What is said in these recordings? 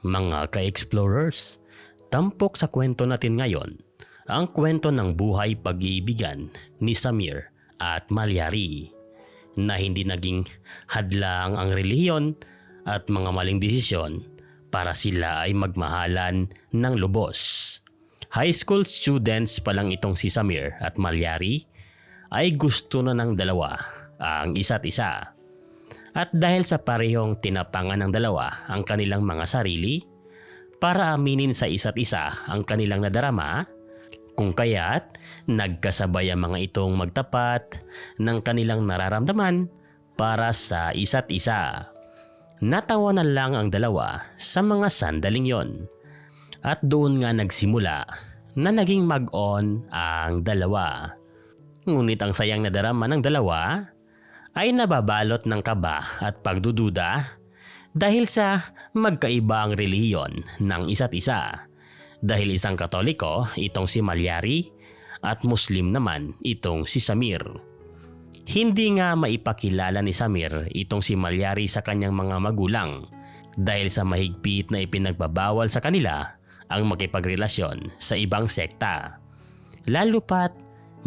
Mga ka-explorers, tampok sa kwento natin ngayon ang kwento ng buhay pag-iibigan ni Samir at Malyari na hindi naging hadlang ang reliyon at mga maling desisyon para sila ay magmahalan ng lubos. High school students pa lang itong si Samir at Malyari ay gusto na ng dalawa ang isa't isa. At dahil sa parehong tinapangan ng dalawa ang kanilang mga sarili, para aminin sa isa't isa ang kanilang nadarama, kung kaya't nagkasabay ang mga itong magtapat ng kanilang nararamdaman para sa isa't isa. Natawanan lang ang dalawa sa mga sandaling yon. At doon nga nagsimula na naging mag-on ang dalawa. Ngunit ang sayang na darama ng dalawa ay nababalot ng kaba at pagdududa dahil sa magkaiba ang relihiyon ng isa't isa. Dahil isang katoliko itong si Malyari at Muslim naman itong si Samir. Hindi nga maipakilala ni Samir itong si Malyari sa kanyang mga magulang dahil sa mahigpit na ipinagbabawal sa kanila ang makipagrelasyon sa ibang sekta. Lalo pat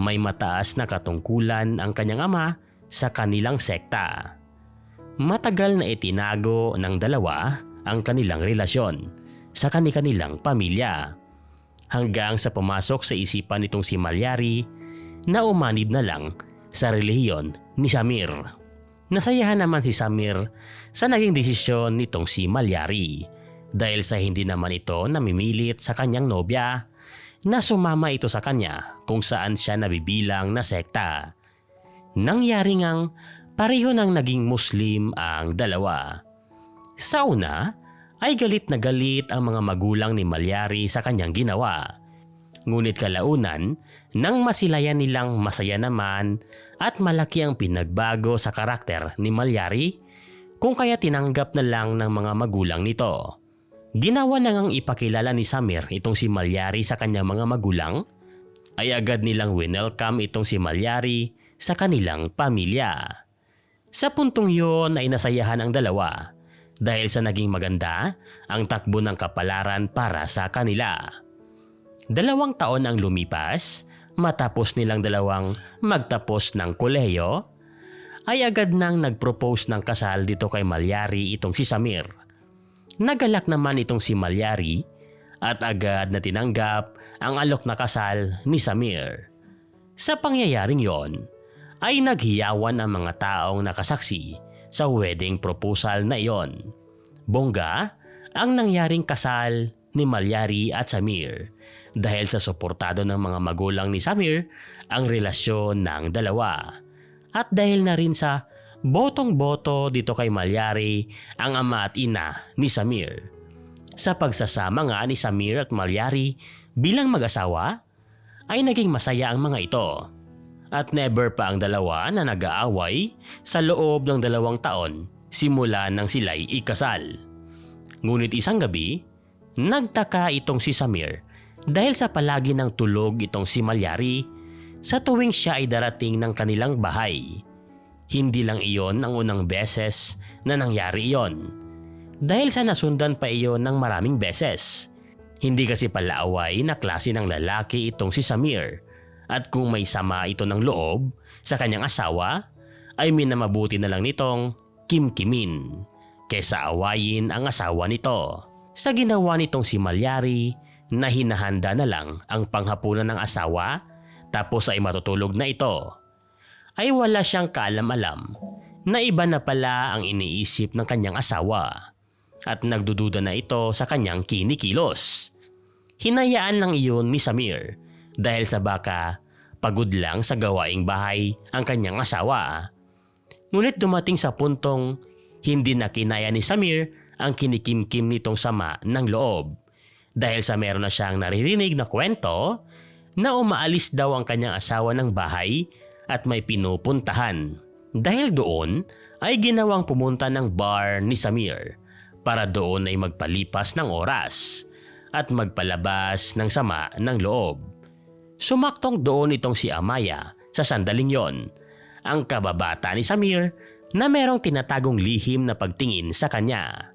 may mataas na katungkulan ang kanyang ama sa kanilang sekta. Matagal na itinago ng dalawa ang kanilang relasyon sa kanilang pamilya. Hanggang sa pumasok sa isipan nitong si Malyari na umanib na lang sa relihiyon ni Samir. Nasayahan naman si Samir sa naging desisyon nitong si Malyari dahil sa hindi naman ito namimilit sa kanyang nobya na sumama ito sa kanya kung saan siya nabibilang na sekta. Nangyari ngang pareho nang naging Muslim ang dalawa. Sa una, ay galit na galit ang mga magulang ni Malyari sa kanyang ginawa. Ngunit kalaunan, nang masilayan nilang masaya naman at malaki ang pinagbago sa karakter ni Malyari, kung kaya tinanggap na lang ng mga magulang nito. Ginawa na ngang ipakilala ni Samir itong si Malyari sa kanyang mga magulang, ay agad nilang winelcome itong si Malyari sa kanilang pamilya. Sa puntong yon ay nasayahan ang dalawa dahil sa naging maganda ang takbo ng kapalaran para sa kanila. Dalawang taon ang lumipas matapos nilang dalawang magtapos ng kolehiyo ay agad nang nagpropose ng kasal dito kay Malyari itong si Samir. Nagalak naman itong si Malyari at agad na tinanggap ang alok na kasal ni Samir. Sa pangyayaring yon ay naghiyawan ang mga taong nakasaksi sa wedding proposal na iyon. Bongga ang nangyaring kasal ni Malyari at Samir dahil sa suportado ng mga magulang ni Samir ang relasyon ng dalawa. At dahil na rin sa botong-boto dito kay Malyari ang ama at ina ni Samir. Sa pagsasama nga ni Samir at Malyari bilang mag-asawa ay naging masaya ang mga ito at never pa ang dalawa na nag-aaway sa loob ng dalawang taon simula nang sila'y ikasal. Ngunit isang gabi, nagtaka itong si Samir dahil sa palagi ng tulog itong si Malyari sa tuwing siya ay darating ng kanilang bahay. Hindi lang iyon ang unang beses na nangyari iyon. Dahil sa nasundan pa iyon ng maraming beses. Hindi kasi pala away na klase ng lalaki itong si Samir at kung may sama ito ng loob sa kanyang asawa, ay minamabuti na lang nitong kimkimin kesa awayin ang asawa nito. Sa ginawa nitong si Malyari na hinahanda na lang ang panghapunan ng asawa tapos ay matutulog na ito, ay wala siyang kaalam-alam na iba na pala ang iniisip ng kanyang asawa at nagdududa na ito sa kanyang kinikilos. Hinayaan lang iyon ni Samir dahil sa baka pagod lang sa gawaing bahay ang kanyang asawa. Ngunit dumating sa puntong hindi na kinaya ni Samir ang kinikimkim nitong sama ng loob dahil sa meron na siyang naririnig na kwento na umaalis daw ang kanyang asawa ng bahay at may pinupuntahan. Dahil doon ay ginawang pumunta ng bar ni Samir para doon ay magpalipas ng oras at magpalabas ng sama ng loob. Sumaktong doon itong si Amaya sa sandaling yon, ang kababata ni Samir na merong tinatagong lihim na pagtingin sa kanya.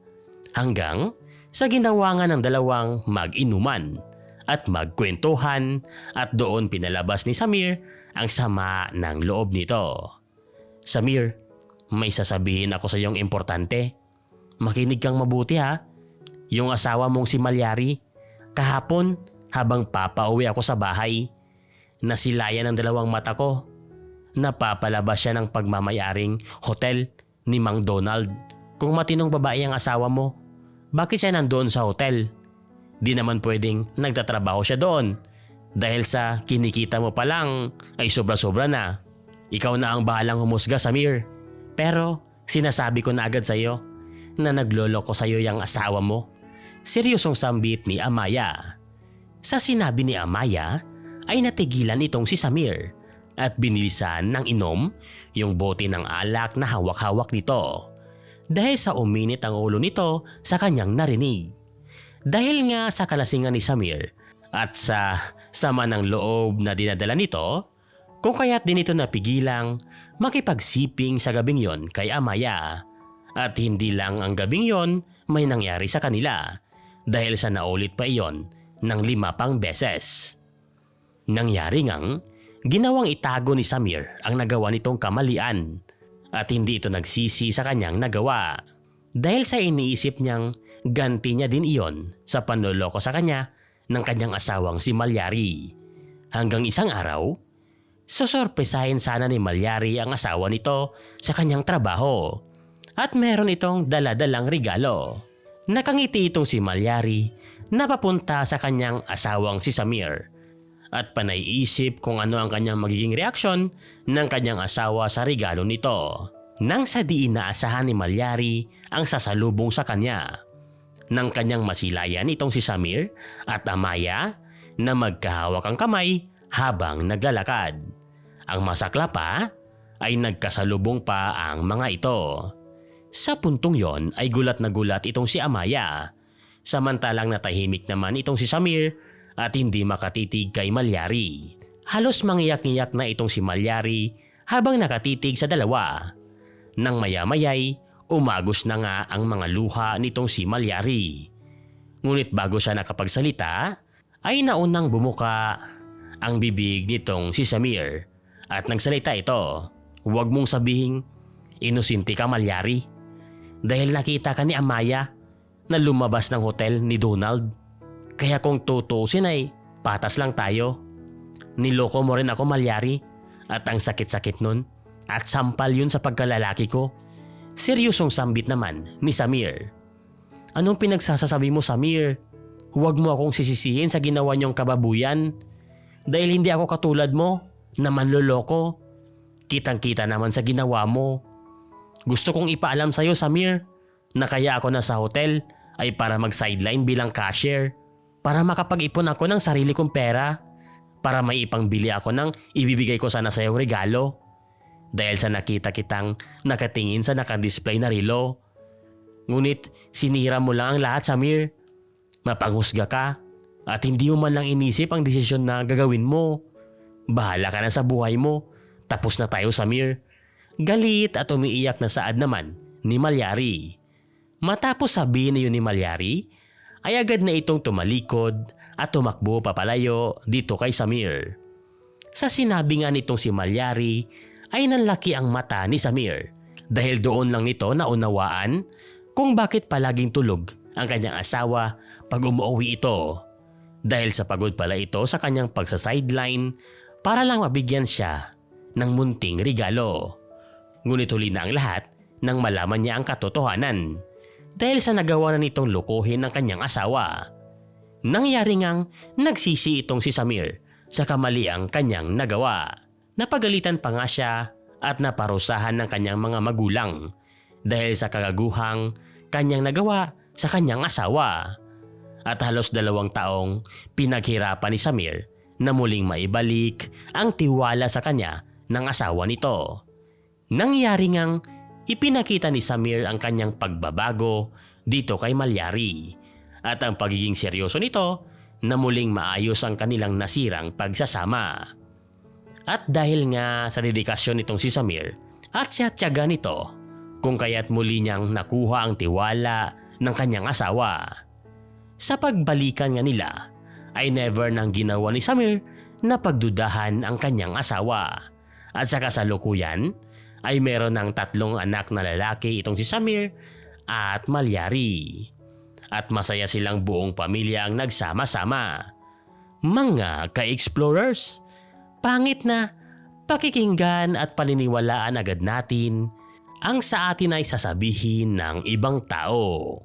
Hanggang sa ginawa nga ng dalawang mag-inuman at magkwentuhan at doon pinalabas ni Samir ang sama ng loob nito. Samir, may sasabihin ako sa iyong importante. Makinig kang mabuti ha. Yung asawa mong si Malyari, kahapon habang papauwi ako sa bahay, nasilayan ang dalawang mata ko. Napapalabas siya ng pagmamayaring hotel ni Mang Donald. Kung matinong babae ang asawa mo, bakit siya nandoon sa hotel? Di naman pwedeng nagtatrabaho siya doon. Dahil sa kinikita mo pa lang ay sobra-sobra na. Ikaw na ang bahalang humusga, Samir. Pero sinasabi ko na agad sa iyo na nagloloko sa iyo yung asawa mo. Seryosong sambit ni Amaya. Sa sinabi ni Amaya ay natigilan itong si Samir at binilisan ng inom yung bote ng alak na hawak-hawak nito. Dahil sa uminit ang ulo nito sa kanyang narinig. Dahil nga sa kalasingan ni Samir at sa sama ng loob na dinadala nito, kung kaya't din ito napigilang makipagsiping sa gabing yon kay Amaya. At hindi lang ang gabing yon may nangyari sa kanila dahil sa naulit pa iyon ng lima pang beses. Nangyari ngang ginawang itago ni Samir ang nagawa nitong kamalian at hindi ito nagsisi sa kanyang nagawa. Dahil sa iniisip niyang ganti niya din iyon sa panloloko sa kanya ng kanyang asawang si Malyari. Hanggang isang araw, susorpresahin sana ni Malyari ang asawa nito sa kanyang trabaho at meron itong daladalang regalo. Nakangiti itong si Malyari na papunta sa kanyang asawang si Samir at panay-isip kung ano ang kanyang magiging reaksyon ng kanyang asawa sa regalo nito. Nang sa di inaasahan ni Malyari ang sasalubong sa kanya. Nang kanyang masilayan itong si Samir at Amaya na magkahawak ang kamay habang naglalakad. Ang masakla pa ay nagkasalubong pa ang mga ito. Sa puntong yon ay gulat na gulat itong si Amaya. Samantalang natahimik naman itong si Samir at hindi makatitig kay Malyari. Halos mangiyak-ngiyak na itong si Malyari habang nakatitig sa dalawa. Nang maya-mayay, umagos na nga ang mga luha nitong si Malyari. Ngunit bago siya nakapagsalita, ay naunang bumuka ang bibig nitong si Samir at nagsalita ito. Huwag mong sabihing inusinti ka Malyari dahil nakita ka ni Amaya na lumabas ng hotel ni Donald. Kaya kung tutusin ay patas lang tayo. Niloko mo rin ako Malyari at ang sakit-sakit nun at sampal yun sa pagkalalaki ko. Seryosong sambit naman ni Samir. Anong pinagsasasabi mo Samir? Huwag mo akong sisisihin sa ginawa niyong kababuyan. Dahil hindi ako katulad mo na manloloko. Kitang-kita naman sa ginawa mo. Gusto kong ipaalam sa'yo Samir na kaya ako na sa hotel ay para mag-sideline bilang cashier. Para makapag-ipon ako ng sarili kong pera. Para may ipangbili ako ng ibibigay ko sana sa iyong regalo. Dahil sa nakita kitang nakatingin sa nakadisplay na relo. Ngunit sinira mo lang ang lahat Samir. Mapanghusga ka at hindi mo man lang inisip ang desisyon na gagawin mo. Bahala ka na sa buhay mo. Tapos na tayo Samir. Galit at umiiyak na saad naman ni Malyari. Matapos sabihin na yun ni Malyari, ay agad na itong tumalikod at tumakbo papalayo dito kay Samir. Sa sinabi nga nitong si Malyari ay nanlaki ang mata ni Samir dahil doon lang nito naunawaan kung bakit palaging tulog ang kanyang asawa pag umuwi ito. Dahil sa pagod pala ito sa kanyang pagsa-sideline para lang mabigyan siya ng munting regalo. Ngunit huli na ang lahat nang malaman niya ang katotohanan dahil sa nagawa na nitong lukuhin ng kanyang asawa. Nangyari ngang nagsisi itong si Samir sa kamaliang kanyang nagawa. Napagalitan pa nga siya at naparusahan ng kanyang mga magulang dahil sa kagaguhang kanyang nagawa sa kanyang asawa. At halos dalawang taong pinaghirapan ni Samir na muling maibalik ang tiwala sa kanya ng asawa nito. Nangyari ngang ipinakita ni Samir ang kanyang pagbabago dito kay Malyari at ang pagiging seryoso nito na muling maayos ang kanilang nasirang pagsasama. At dahil nga sa dedikasyon nitong si Samir at siya nito kung kaya't muli niyang nakuha ang tiwala ng kanyang asawa. Sa pagbalikan nga nila ay never nang ginawa ni Samir na pagdudahan ang kanyang asawa. At sa kasalukuyan ay meron ng tatlong anak na lalaki itong si Samir at Malyari. At masaya silang buong pamilya ang nagsama-sama. Mga ka-explorers, pangit na pakikinggan at paniniwalaan agad natin ang sa atin ay sasabihin ng ibang tao.